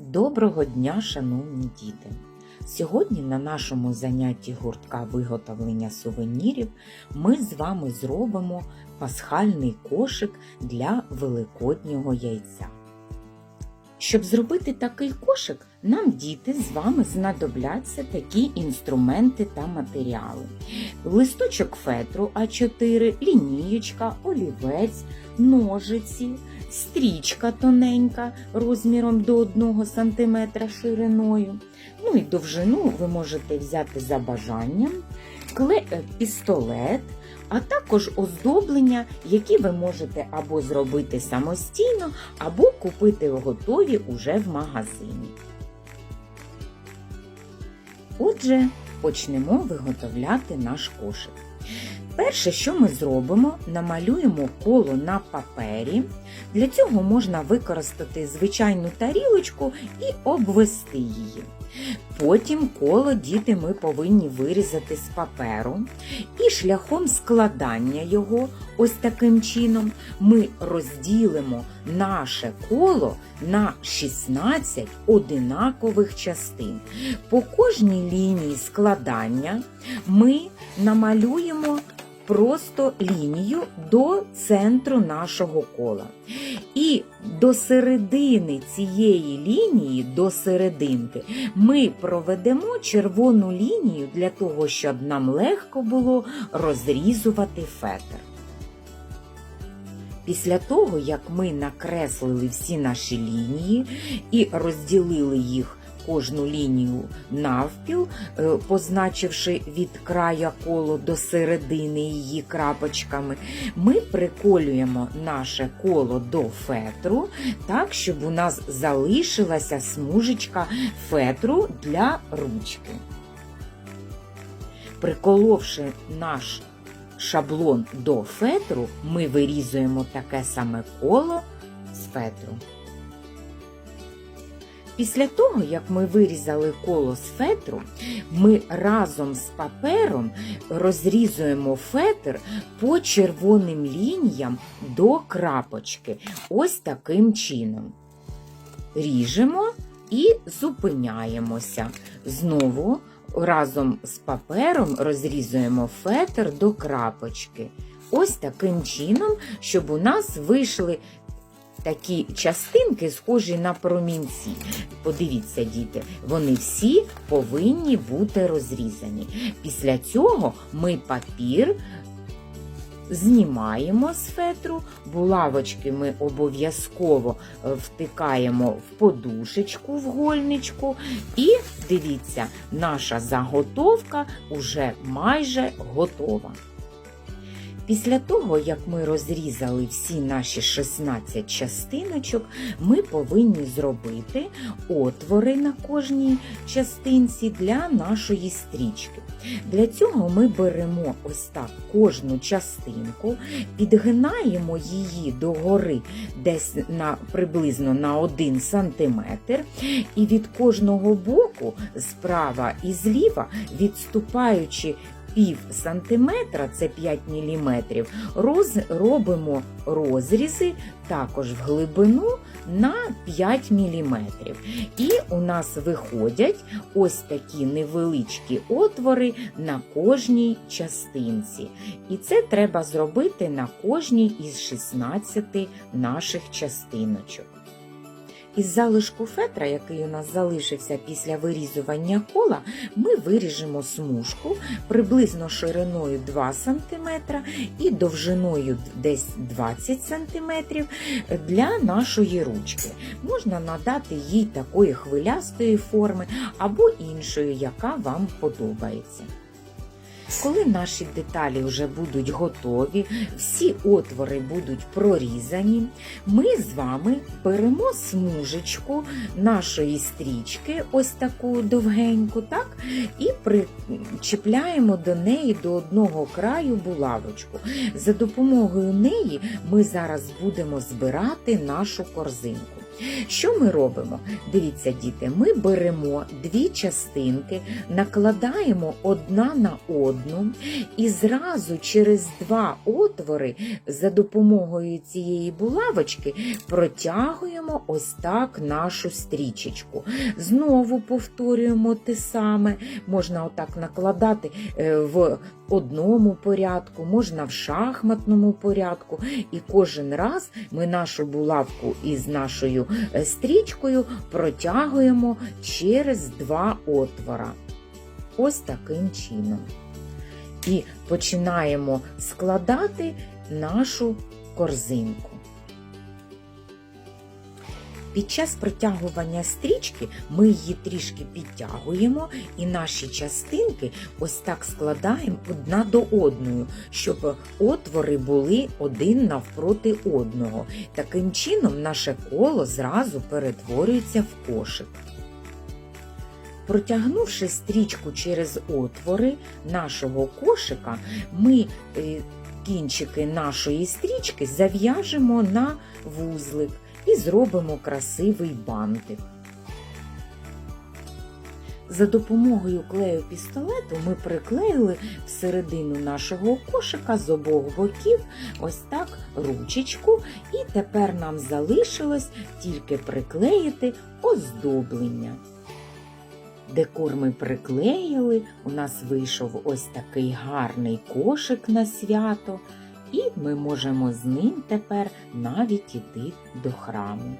Доброго дня, шановні діти! Сьогодні на нашому занятті гуртка виготовлення сувенірів ми з вами зробимо пасхальний кошик для великоднього яйця. Щоб зробити такий кошик, нам діти з вами знадобляться такі інструменти та матеріали: листочок фетру А4, лінієчка, олівець, ножиці, стрічка тоненька розміром до 1 см шириною. Ну і довжину ви можете взяти за бажанням, кле... е, пістолет, а також оздоблення, які ви можете або зробити самостійно, або купити готові уже в магазині. Отже, почнемо виготовляти наш кошик. Перше, що ми зробимо, намалюємо коло на папері. Для цього можна використати звичайну тарілочку і обвести її. Потім коло діти ми повинні вирізати з паперу, і шляхом складання його, ось таким чином, ми розділимо наше коло на 16 одинакових частин. По кожній лінії складання ми намалюємо просто лінію до центру нашого кола. І до середини цієї лінії, до серединки, ми проведемо червону лінію для того, щоб нам легко було розрізувати фетр. Після того, як ми накреслили всі наші лінії і розділили їх кожну лінію навпіл, е, позначивши від края коло до середини її крапочками, ми приколюємо наше коло до фетру, так, щоб у нас залишилася смужечка фетру для ручки. Приколовши наш шаблон до фетру, ми вирізуємо таке саме коло з фетру. Після того, як ми вирізали коло з фетру, ми разом з папером розрізуємо фетр по червоним лініям до крапочки. Ось таким чином. Ріжемо і зупиняємося. Знову разом з папером розрізуємо фетр до крапочки. Ось таким чином, щоб у нас вийшли такі частинки, схожі на промінці. Подивіться, діти, вони всі повинні бути розрізані. Після цього ми папір знімаємо з фетру, булавочки ми обов'язково е, втикаємо в подушечку, в гольничку, і дивіться, наша заготовка уже майже готова. Після того, як ми розрізали всі наші 16 частиночок, ми повинні зробити отвори на кожній частинці для нашої стрічки. Для цього ми беремо ось так кожну частинку, підгинаємо її догори десь на приблизно на 1 см, і від кожного боку, справа і зліва, відступаючи пів сантиметра, це 5 міліметрів, роз, робимо розрізи також в глибину на 5 міліметрів. І у нас виходять ось такі невеличкі отвори на кожній частинці. І це треба зробити на кожній із 16 наших частиночок. Із залишку фетра, який у нас залишився після вирізування кола, ми виріжемо смужку приблизно шириною 2 см і довжиною десь 20 см для нашої ручки. Можна надати їй такої хвилястої форми або іншої, яка вам подобається. Коли наші деталі вже будуть готові, всі отвори будуть прорізані, ми з вами беремо смужечку нашої стрічки, ось таку довгеньку, так, і причіпляємо до неї до одного краю булавочку. За допомогою неї ми зараз будемо збирати нашу корзинку. Що ми робимо? Дивіться, діти, ми беремо дві частинки, накладаємо одна на одну і зразу через два отвори за допомогою цієї булавочки протягуємо ось так нашу стрічечку. Знову повторюємо те саме. Можна отак накладати е, в одному порядку, можна в шахматному порядку. І кожен раз ми нашу булавку із нашою стрічкою протягуємо через два отвора. Ось таким чином. І починаємо складати нашу корзинку. Під час протягування стрічки ми її трішки підтягуємо і наші частинки ось так складаємо одна до одної, щоб отвори були один навпроти одного. Таким чином наше коло зразу перетворюється в кошик. Протягнувши стрічку через отвори нашого кошика, ми е, кінчики нашої стрічки зав'яжемо на вузлик і зробимо красивий бантик. За допомогою клею пістолету ми приклеїли всередину нашого кошика з обох боків ось так ручечку, і тепер нам залишилось тільки приклеїти оздоблення. Декор ми приклеїли, у нас вийшов ось такий гарний кошик на свято, і ми можемо з ним тепер навіть іти до храму.